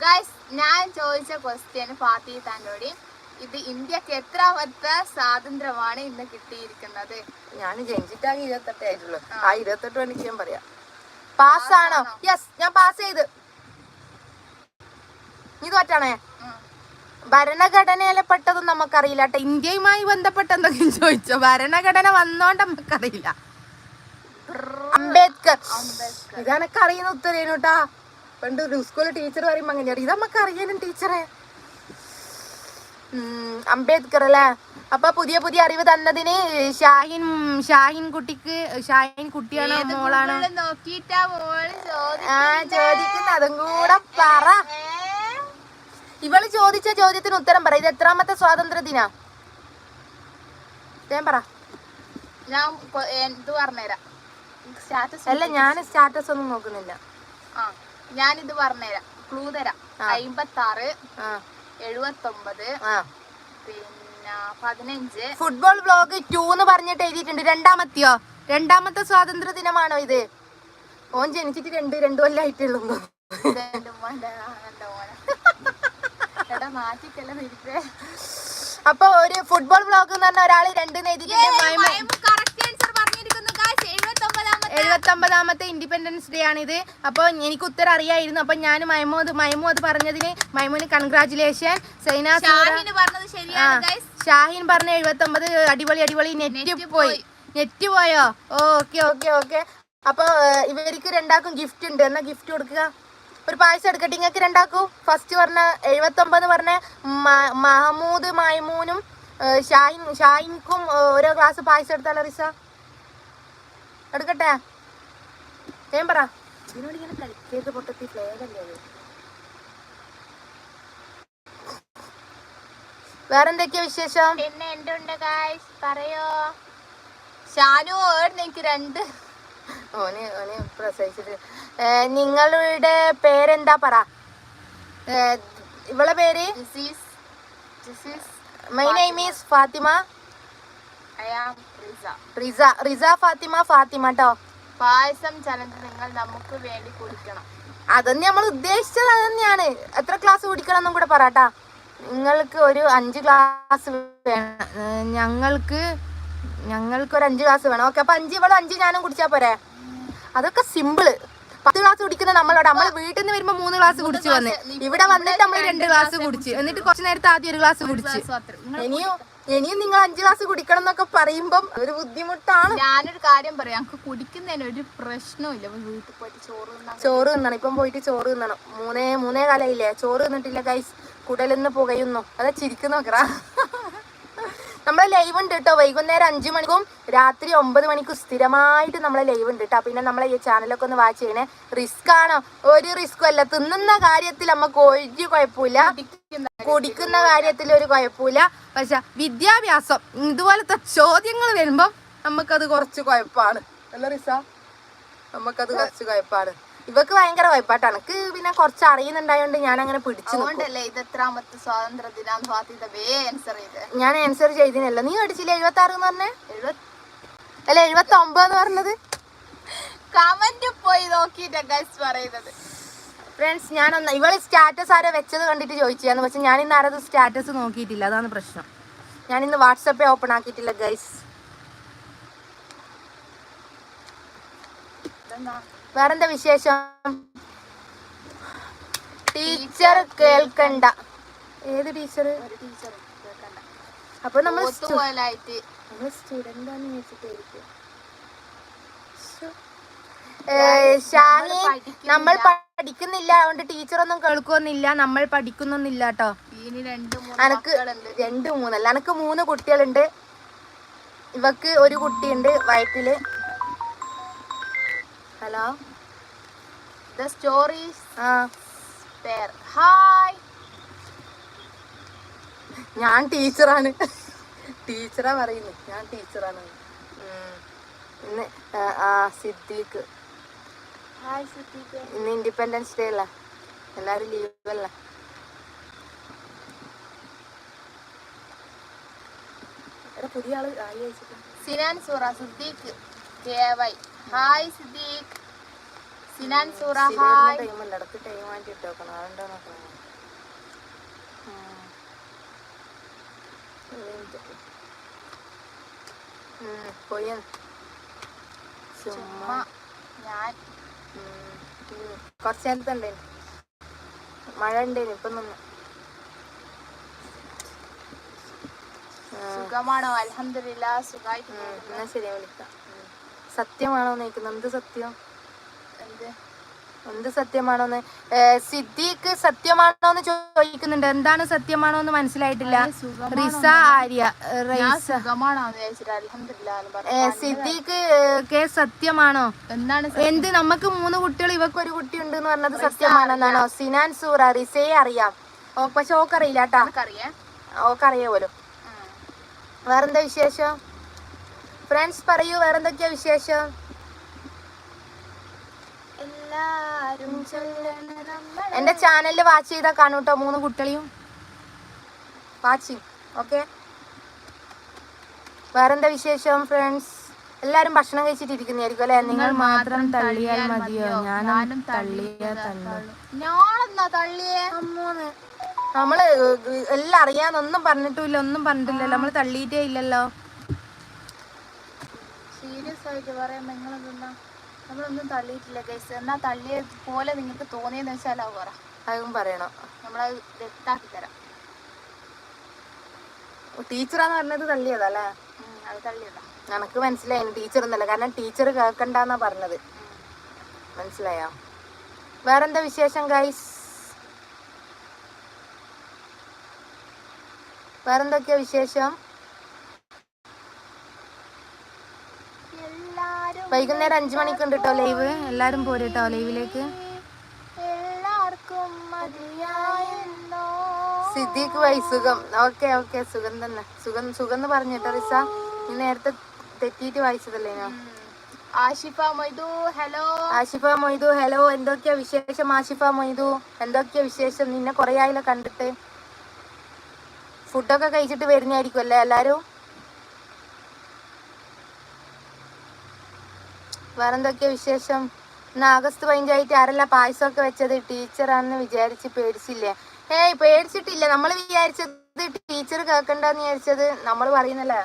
ഗൈസ് ഞാൻ ചോദിച്ച ക്വസ്റ്റ്യൻ ഫാത്തി താനോടി ഇത് ഇന്ത്യയ്ക്ക് എത്രാമത്തെ സ്വാതന്ത്ര്യമാണ് ഇന്ന് കിട്ടിയിരിക്കുന്നത്? ഞാൻ ജനിച്ചിട്ടാകെ ഇരുപത്തെട്ടേ ആയിട്ടുള്ളൂ. ആ. ഇരുപത്തെട്ട് എനിക്ക് ഞാൻ പറയാം. പാസ്സാണോ യെസ് ഞാൻ പാസ് ചെയ്ത്. ഇത് തോറ്റാണേ ഭരണഘടനയിലെ പെട്ടതും നമുക്കറിയില്ല കേട്ടോ. ഇന്ത്യയുമായി ബന്ധപ്പെട്ട എന്തെങ്കിലും ചോദിച്ചോ? ഭരണഘടന വന്നോണ്ട് നമുക്കറിയില്ല. അംബേദ്കർ. ഇതെനക്ക് അറിയുന്ന ഉത്തരേനു കേട്ടാ. പണ്ട് ഒരു സ്കൂളിൽ ടീച്ചർ പറയുമ്പോ അങ്ങനെയാണ് ഇത് നമുക്ക് അറിയാനും ടീച്ചറെ അംബേദ്കർ അല്ലേ അപ്പൊ പുതിയ പുതിയ അറിവ് തന്നതിന് ഷാഹിൻ ഷാഹിൻ കുട്ടിക്ക് ഷാഹിൻ കുട്ടിയാണോ മോളാണ്? മോൾ ആ ചോദിക്കുന്ന? അതും കൂടെ പറ. ഇവൾ ചോദിച്ച ചോദ്യത്തിന് ഉത്തരം പറ. ഇത് എത്രാമത്തെ സ്വാതന്ത്ര്യ ദിനാ ഞാൻ പറ ഞാൻ പറഞ്ഞുതരാം സ്റ്റാറ്റസ് അല്ല ഞാൻ സ്റ്റാറ്റസ് ഒന്നും നോക്കുന്നില്ല. ആ ഞാനിത് പറഞ്ഞുതരാം ക്ലൂ തരാം. അമ്പത്തി ആറ് എഴുപത്തൊമ്പത്. പിന്നെ പതിനഞ്ച്. ഫുട്ബോൾ ബ്ലോഗ് ടു എന്ന് പറഞ്ഞിട്ട് എഴുതിയിട്ടുണ്ട്. രണ്ടാമത്തെയോ? രണ്ടാമത്തെ സ്വാതന്ത്ര്യ ദിനമാണോ ഇത്? ഓൻ ജനിച്ചിട്ട് രണ്ട് രണ്ടു കൊല്ലായിട്ടുള്ളൂ അപ്പൊ ഒരു ഫുട്ബോൾ ബ്ലോഗ് എന്ന് പറഞ്ഞ ഒരാൾ രണ്ട് എഴുതിയിട്ടുണ്ട്. എഴുപത്തൊമ്പതാമത്തെ ഇൻഡിപെൻഡൻസ് ഡേ ആണിത്. അപ്പോൾ എനിക്ക് ഉത്തരം അറിയായിരുന്നു. അപ്പോൾ ഞാൻ മൈമോദ് മൈമു അത് പറഞ്ഞതിന് മൈമുന് കൺഗ്രാചുലേഷൻ സൈന ഷാഹിൻ പറഞ്ഞ എഴുപത്തൊമ്പത് അടിപൊളി അടിപൊളി നെറ്റ് പോയി. നെറ്റ് പോയോ? Okay okay okay. അപ്പൊ ഇവർക്ക് രണ്ടാക്കും ഗിഫ്റ്റ് ഉണ്ട്. എന്നാ ഗിഫ്റ്റ് കൊടുക്കുക? ഒരു പായസം എടുക്കട്ടെ? ഇങ്ങക്ക് രണ്ടാക്കൂ ഫസ്റ്റ് പറഞ്ഞ എഴുപത്തൊമ്പത് പറഞ്ഞ മഹമൂദ് മൈമൂനും ഷാഹിൻ ഷാഹിൻക്കും ഓരോ ഗ്ലാസ് പായസം എടുത്താലോ റിസ? എടുക്കട്ടെ? ഞാൻ പറ. ഇതിനോട് ഇങ്ങനെ കളിക്കേക്ക് പൊട്ടത്തി അത്? വേറെന്തൊക്കെയാ വിശേഷം? പിന്നെ എന്തുണ്ട് ഗായ്സ് പറയോ? ഷാനു എനിക്ക് രണ്ട്. ഓന് ഓന് പ്രസവിച്ചിട്ട്. നിങ്ങളുടെ പേരെന്താ പറ? ഇവളെ പേര്? My name is Fathima Riza Riza Fathima Fathima ട്ടോ. പായസം ചലഞ്ച് നിങ്ങൾ നമുക്ക് വേണ്ടി കുടിക്കണം. അതന്നെ നമ്മൾ ഉദ്ദേശിച്ചത് അതന്നെയാണ് തന്നെയാണ് എത്ര ക്ലാസ് കുടിക്കണം എന്നും കൂടെ പറട്ടാ നിങ്ങൾക്ക് ഒരു അഞ്ച് ക്ലാസ് വേണം. ഞങ്ങൾക്ക് ഞങ്ങൾക്ക് ഒരു അഞ്ച് ഗ്ലാസ് വേണം. ഓക്കെ അപ്പൊ അഞ്ച് ഇവളും അഞ്ച് ഞാനും കുടിച്ചാ പോരെ? അതൊക്കെ സിമ്പിൾ പത്ത് ഗ്ലാസ് കുടിക്കുന്ന നമ്മളോട്. നമ്മൾ വീട്ടിൽ നിന്ന് വരുമ്പോ മൂന്ന് ക്ലാസ് കുടിച്ചു വന്ന്. ഇവിടെ വന്നിട്ട് നമ്മൾ രണ്ട് ക്ലാസ് കുടിച്ച്. എന്നിട്ട് കുറച്ചു നേരത്തെ ആദ്യം ഒരു ക്ലാസ് കുടിച്ച്. ഇനിയും ഇനിയും നിങ്ങൾ അഞ്ചു ഗ്ലാസ് കുടിക്കണം എന്നൊക്കെ പറയുമ്പം ഒരു ബുദ്ധിമുട്ടാണ്. ഞാനൊരു കാര്യം പറയാം. ഞങ്ങൾക്ക് കുടിക്കുന്നതിന് ഒരു പ്രശ്നമില്ല ഇല്ല വീട്ടിൽ പോയിട്ട് ചോറ് തിന്നാ ചോറ് തിന്നണം. ഇപ്പം പോയിട്ട് ചോറ് തിന്നണം. മൂന്നേ മൂന്നേ കാലയില്ലേ? ചോറ് തിന്നിട്ടില്ല കൈ കുടലിന്ന് പുകയുന്നു. അതാ ചിരിക്കുന്നു നോക്കറാ നമ്മളെ ലൈവ് ഉണ്ട് കേട്ടോ വൈകുന്നേരം അഞ്ചു മണിക്കും രാത്രി ഒമ്പത് മണിക്കും സ്ഥിരമായിട്ട് നമ്മളെ ലൈവ് ഉണ്ട് കേട്ടോ പിന്നെ നമ്മളെ ഈ ചാനലൊക്കെ ഒന്ന് വാച്ച് ചെയ്യണേ. റിസ്ക് ആണോ? ഒരു റിസ്ക്കും അല്ല. തിന്നുന്ന കാര്യത്തിൽ നമുക്ക് ഒരു കുഴപ്പമില്ല. കുടിക്കുന്ന കാര്യത്തിൽ ഒരു കുഴപ്പമില്ല. പക്ഷെ വിദ്യാഭ്യാസം ഇതുപോലത്തെ ചോദ്യങ്ങൾ വരുമ്പം നമുക്കത് കുറച്ച് കുഴപ്പമാണ് അല്ല റിസ? നമുക്കത് കുറച്ച് കുഴപ്പമാണ് ഇവക്ക് ഭയങ്കര കുഴപ്പാട്ടോ എനിക്ക് പിന്നെ കുറച്ച് അറിയുന്നുണ്ടായോണ്ട് ഞാൻ അങ്ങനെ പിടിച്ചു ഞാൻ ആൻസർ ചെയ്തിനല്ല. നീ അടിച്ചില്ല എഴുപത്തി ആറ് എന്ന് പറഞ്ഞേ? അല്ല എഴുപത്തി ഒമ്പത് പറഞ്ഞത്? കമന്റ് പോയി നോക്കിട്ട് പറയുന്നത്. ഫ്രണ്ട്സ് ഞാനൊന്ന് ഇവൾ സ്റ്റാറ്റസ് ആരോ വെച്ചത് കണ്ടിട്ട് ചോദിച്ചാന്ന് പക്ഷെ ഞാൻ ഇന്ന് ആരത് സ്റ്റാറ്റസ് നോക്കിയിട്ടില്ല. അതാണ് പ്രശ്നം. ഞാൻ ഇന്ന് വാട്സപ്പേ ഓപ്പൺ ആക്കിയിട്ടില്ല ഗൈസ് ഇതെന്താ? വേറെന്താ വിശേഷം? ടീച്ചർ കേൾക്കണ്ട. ഏത് ടീച്ചർ? അപ്പൊ നമ്മൾ സ്റ്റുഡന്റ് ആണ് നമ്മൾ പഠിക്കുന്നില്ല. അതുകൊണ്ട് ടീച്ചറൊന്നും കേൾക്കുന്നില്ല നമ്മൾ പഠിക്കുന്നൊന്നില്ല കേട്ടോ. അനക്ക് രണ്ട് മൂന്നല്ല. അനക്ക് മൂന്ന് കുട്ടികളുണ്ട്. ഇവക്ക് ഒരു കുട്ടിയുണ്ട് വയറ്റിൽ. ഹലോ. The stories hi. ഞാൻ ടീച്ചറാണ്. ടീച്ചറാ പറയുന്നു. ഞാൻ ടീച്ചറാണ്. ഇന്ന് ആ, സിദ്ദീഖ്. ഹായ് സിദ്ദീഖ്. ഇന്ന് ഇൻഡിപെൻഡൻസ് ഡേ അല്ല? എല്ലാരും ലീവ് അല്ല? പുതിയ ആൾ Sinan Soora Siddique K Y hi Siddique. Sinan Soora hi. ഇടയ്ക്ക് ടൈം മാറ്റി ഇട്ടോക്കണം അതുണ്ടോ നോക്കണം പോയി. ചുമ്മാ. ഞാൻ. കുറച്ച് നേരത്തെ ഉണ്ടായിരുന്നു മഴ ഉണ്ടായിരുന്നു ഇപ്പൊ നിന്ന് സുഖമാണോ? അലഹമില്ല സുഖമായിട്ട്. എന്നാ ശരി വിളിക്കാം. സത്യമാണോ നയിക്കുന്നത് എന്ത് സത്യം? എന്ത്? എന്ത് സത്യമാണോന്ന്? സിദ്ദീഖ് സത്യമാണോ എന്ന് ചോദിക്കുന്നുണ്ട്. എന്താണ് സത്യമാണോ എന്ന് മനസ്സിലായിട്ടില്ല റിസ ആര്യ സിദ്ദീഖ് കെ സത്യമാണോ? എന്താണ് എന്ത് നമുക്ക് മൂന്ന് കുട്ടികൾ ഇവക്ക് ഒരു കുട്ടി ഉണ്ട് എന്ന് പറഞ്ഞത് സത്യമാണെന്നാണോ? സിനാൻ സൂറ റിസയെ അറിയാം. ഓ പക്ഷെ ഓക്കറിയില്ല കേട്ടാ. ഓക്കറിയാ ഓക്കറിയ പോലും വേറെന്താ വിശേഷം? ഫ്രണ്ട്സ് പറയൂ വേറെന്തൊക്കെയാ വിശേഷം? എന്റെ ചാനലിൽ വാച്ച് ചെയ്താൽ കാണൂ കേട്ടോ മൂന്ന് കുട്ടികളെയും. വാച്ചിങ് ഓക്കെ വേറെന്താ വിശേഷം ഫ്രണ്ട്സ് എല്ലാരും ഭക്ഷണം കഴിച്ചിട്ട് ഇരിക്കുന്നതായിരിക്കും അല്ലെ? നിങ്ങൾ മാത്രം തള്ളിയാൽ മതിയോ? ഞാനും തള്ളിയ അമ്മോന്ന്. നമ്മൾ എല്ലാം അറിയാന്നൊന്നും പറഞ്ഞിട്ടില്ല ഒന്നും പറഞ്ഞിട്ടില്ലല്ലോ. നമ്മൾ തള്ളിയിട്ടേ ഇല്ലല്ലോ. സീരിയസ് ആയിട്ട് പറയാം നിങ്ങൾ എന്തെന്നാ നമ്മളൊന്നും തള്ളിയിട്ടില്ല ഗൈസ് എന്നാ തള്ളിയ പോലെ നിങ്ങൾക്ക് തോന്നിയെന്ന് വെച്ചാൽ അത് പറ. അതും പറയണം. നമ്മളത് വ്യക്താക്കി തരാം. ടീച്ചറാന്ന് പറഞ്ഞത് തള്ളിയതല്ലേ അത് തള്ളിയതാ. നമുക്ക് മനസ്സിലായി ടീച്ചർ എന്നല്ല കാരണം ടീച്ചർ കേൾക്കണ്ടെന്നാ പറഞ്ഞത്. മനസ്സിലായോ? വേറെന്താ വിശേഷം ഗൈസ് വേറെന്തൊക്കെയാ വിശേഷം എല്ലാരും വൈകുന്നേരം അഞ്ചു മണിക്ക് ഉണ്ട് കേട്ടോ ലൈവ്? എല്ലാരും പോരട്ടോ ലൈവിലേക്ക്. എല്ലാവർക്കും മതിയായെന്നോ സിദ്ദീഖ് വൈ സുഖം. Okay okay. സുഖം തന്നെ. സുഖം സുഖം എന്ന് പറഞ്ഞു കേട്ടോ റിസ? നീ നേരത്തെ തെറ്റിയിട്ട് വായിച്ചതല്ലേ ഞാൻ? ആഷിഫ മൊയ്തു ഹലോ. ആഷിഫ മൊയ്തു ഹലോ. എന്തൊക്കെയാ വിശേഷം ആഷിഫ മൊയ്തു? എന്തൊക്കെയാ വിശേഷം? നിന്നെ കുറേ ആയില്ല കണ്ടിട്ട്. ഫുഡൊക്കെ കഴിച്ചിട്ട് വരുന്നതായിരിക്കും അല്ലേ എല്ലാരും? വേറെന്തൊക്കെയാ വിശേഷം? ഇന്ന് ആഗസ്റ്റ് പതിനഞ്ചായിട്ട് ആരല്ല പായസമൊക്കെ വെച്ചത്? ടീച്ചറാണെന്ന് വിചാരിച്ച് പേടിച്ചില്ലേ? ഏയ് പേടിച്ചിട്ടില്ല. നമ്മൾ വിചാരിച്ചത് ടീച്ചർ കേൾക്കണ്ടെന്ന് വിചാരിച്ചത് നമ്മൾ പറയുന്നല്ലേ?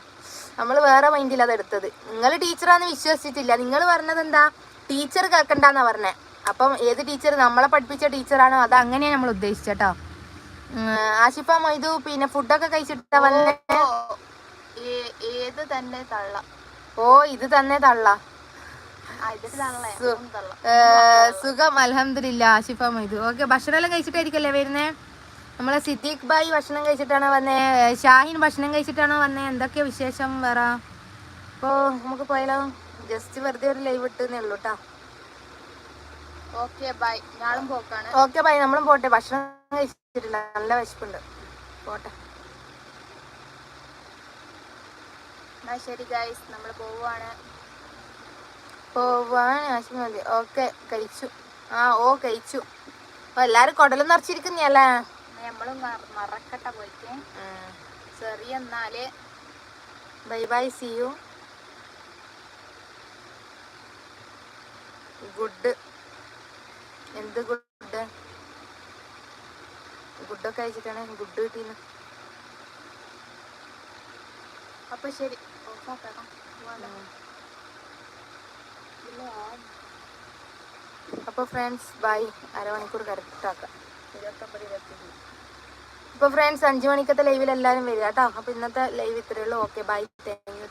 നമ്മൾ വേറെ മൈൻഡിൽ അത് എടുത്തത്. നിങ്ങൾ ടീച്ചറാന്ന് വിശ്വസിച്ചിട്ടില്ല. നിങ്ങൾ പറഞ്ഞത് എന്താ? ടീച്ചർ കേൾക്കണ്ടെന്നാ പറഞ്ഞേ. അപ്പം ഏത് ടീച്ചർ? നമ്മളെ പഠിപ്പിച്ച ടീച്ചറാണോ? അത് അങ്ങനെയാണ് നമ്മൾ ഉദ്ദേശിച്ചട്ടോ ആഷിഫ മൊയ്തു പിന്നെ ഫുഡൊക്കെ കഴിച്ചിട്ടാ വന്നേ? ഏത് തന്നെ തള്ള. ഓ ഇത് തന്നെ തള്ള. സുഖം അലഹമില്ല ആഷിഫ മൈദു ഓക്കെ ഭക്ഷണം എല്ലാം കഴിച്ചിട്ടായിരിക്കല്ലേ വരുന്നേ? നമ്മളെ സിദ്ദീഖ് ഭായി ഭക്ഷണം കഴിച്ചിട്ടാണോ വന്നേ? ഷാഹിൻ ഭക്ഷണം കഴിച്ചിട്ടാണോ വന്നേ? എന്തൊക്കെ വിശേഷം വേറെ? അപ്പോൾ നമുക്ക് പോയാലോ? ജസ്റ്റ് വെറുതെ ഒരു ലൈവ് ഇട്ടുന്നേ ഉള്ളൂ കേട്ടോ ഓക്കെ ബൈ. ഞാളും പോക്കാണ്. Okay bye. നമ്മളും പോട്ടെ. ഭക്ഷണം കഴിച്ചിട്ടില്ല. നല്ല വിശപ്പുണ്ട്. പോട്ടെ. ശരി ഗൈസ്. നമ്മൾ പോവാണ് പോവാൻ ആശി മതി ഓക്കെ കഴിച്ചു. ആ ഓ കഴിച്ചു. അപ്പൊ എല്ലാരും കുടലും നിറച്ചിരിക്കുന്നല്ലേ? നമ്മളും മറക്കട്ട പോയിട്ട്. ചെറിയ എന്നാൽ. Bye bye see you good എന്ത് ഗുഡ് ഗുഡൊക്കെ അയച്ചിട്ടാണ് ഗുഡ് കിട്ടീന്ന്. അപ്പൊ ശരി. ഓക്കെ. അപ്പോൾ ഫ്രണ്ട്സ് ബൈ അരമണിക്കൂർ കറക്റ്റാക്കാം ഇരുപത്തൊമ്പത് ഇരുപത്തി അപ്പോൾ ഫ്രണ്ട്സ് അഞ്ച് മണിക്കത്തെ ലൈവിൽ എല്ലാവരും വരിക കേട്ടോ. അപ്പോൾ ഇന്നത്തെ ലൈവ് ഇത്രയേ ഉള്ളൂ. Okay bye thank